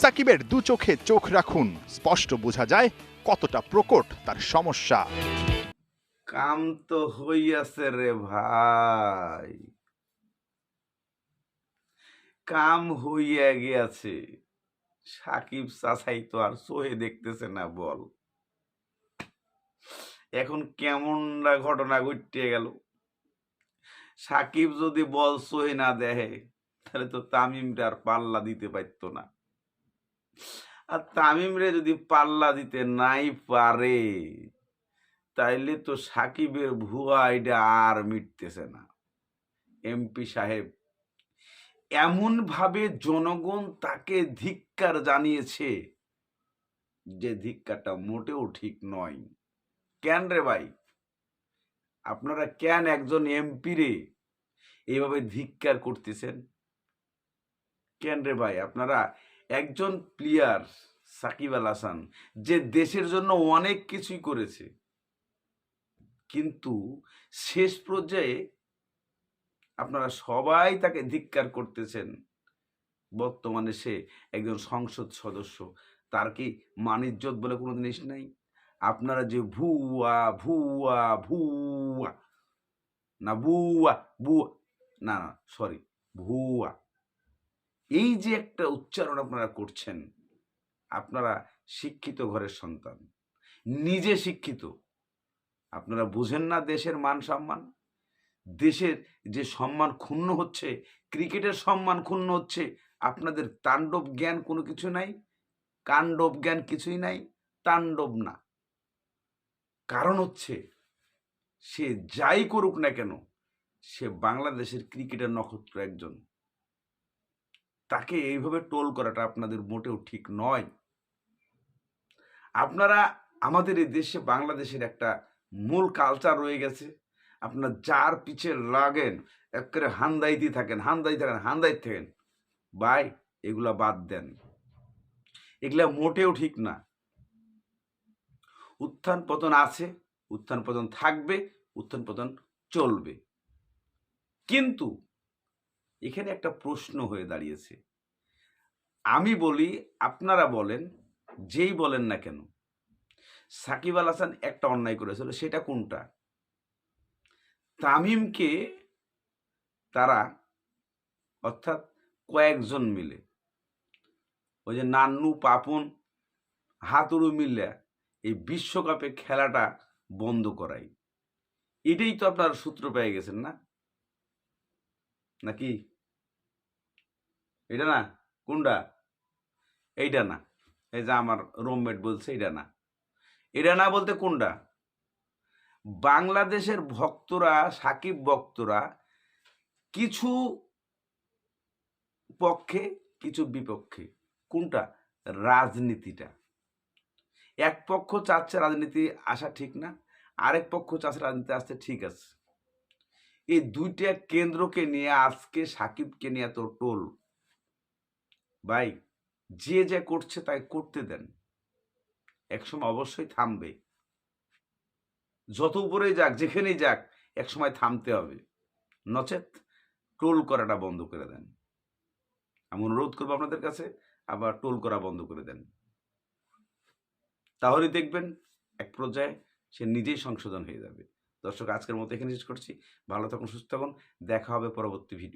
সাকিবের দু চোখে চোখ রাখুন। স্পষ্ট বোঝা যায় কতটা প্রকট তার সমস্যা। কাম তো হইয়াছে রে ভাই। কাম হইয়া গিয়াছে। সাকিব চাচাই তো আর সোহে দেখতেছে না বল। এখন কেমনটা ঘটনা ঘটিয়ে গেল। সাকিব যদি বল সোহে না দেহে তাহলে তো তামিমটা আর পাল্লা দিতে পারতো না। আর তামিমরে যদি পাল্লা দিতে নাই পারে, তাইলে তো সাকিবের ভুয়া আইডা আর মিটতেছে না। এমপি সাহেব, এমনভাবে জনগণ তাকে ধিক্কার জানিয়েছে যে ধিক্কারটা মোটেও ঠিক নয়। কেন রে ভাই? আপনারা কেন একজন এমপি রে এইভাবে ধিক্কার করতেছেন? কেন রে ভাই? আপনারা একজন প্লেয়ার সাকিব আল হাসান, যে দেশের জন্য অনেক কিছুই করেছে, কিন্তু শেষ পর্যায়ে আপনারা সবাই তাকে ধিক্কার করতেছেন, বর্তমানে সে একজন সংসদ সদস্য, তার কি মানিজ্যত বলে কোনো জিনিস নাই? আপনারা যে ভুয়া ভুয়া ভুয়া, না বুয়া না না সরি ভুয়া। এই যে একটা উচ্চারণ আপনারা করছেন, আপনারা শিক্ষিত ঘরের সন্তান, নিজে শিক্ষিত। আপনারা বুঝেন না দেশের মান সম্মান? দেশের যে সম্মান ক্ষুণ্ণ হচ্ছে, ক্রিকেটের সম্মান ক্ষুণ্ণ হচ্ছে, আপনাদের তাণ্ডব জ্ঞান কোনো কিছু নাই? কাণ্ডব জ্ঞান কিছুই নাই? তাণ্ডব না। কারণ হচ্ছে, সে যাই করুক না কেন, সে বাংলাদেশের ক্রিকেটের নক্ষত্র একজন। তাকে এইভাবে টোল করাটা আপনাদের মোটেও ঠিক নয়। আপনারা আমাদের এই দেশে বাংলাদেশের একটা মূল কালচার রয়ে গেছে। আপনার যার পিছে লাগেন, একেবারে হান্দাইতে থাকেন হান্দাই থাকেন হান্দাই থাকেন বাই এগুলা বাদ দেন। এগুলা মোটেও ঠিক না। উত্থান পতন আছে, উত্থান পতন থাকবে, উত্থান পতন চলবে। কিন্তু এখানে একটা প্রশ্ন হয়ে দাঁড়িয়েছে। আমি বলি, আপনারা বলেন, যেই বলেন না কেন, সাকিব আল হাসান একটা অন্যায় করেছিল, সেটা কোনটা? তামিমকে তারা, অর্থাৎ কয়েকজন মিলে, ওই যে নান্নু, পাপন হাতুড়ু মিল্লা, এই বিশ্বকাপে খেলাটা বন্ধ করাই। এটাই তো আপনার সূত্র পেয়ে গেছেন না? নাকি? এটা না? কোনটা? এইটা না। এই যে আমার রুমমেট বলছে এটা না। এটা না বলতে কোনটা? বাংলাদেশের ভক্তরা, সাকিব ভক্তরা কিছু পক্ষে, কিছু বিপক্ষে, কোনটা? রাজনীতিটা। এক পক্ষ চাচ্ছে রাজনীতি আসা ঠিক না, আরেক পক্ষ চাচ্ছে রাজনীতি আসতে ঠিক আছে। এই দুইটা কেন্দ্রকে নিয়ে আজকে সাকিবকে নিয়ে এত টোল। ভাই, যে যা করছে তাই করতে দেন। একসময় অবশ্যই থামবে। যত উপরেই যাক, যেখানেই যাক, একসময় থামতে হবে। নচেত টোল করাটা বন্ধ করে দেন। আমি অনুরোধ করব আপনাদের কাছে, আবার টোল করা বন্ধ করে দেন। তাহলে দেখবেন, এক পর্যায়ে সে নিজেই সংশোধন হয়ে যাবে। দর্শক আজকের মতো এখানে শেষ করছি। ভালো থাকুন সুস্থ থাকুন। দেখা হবে পরবর্তী ভিডিও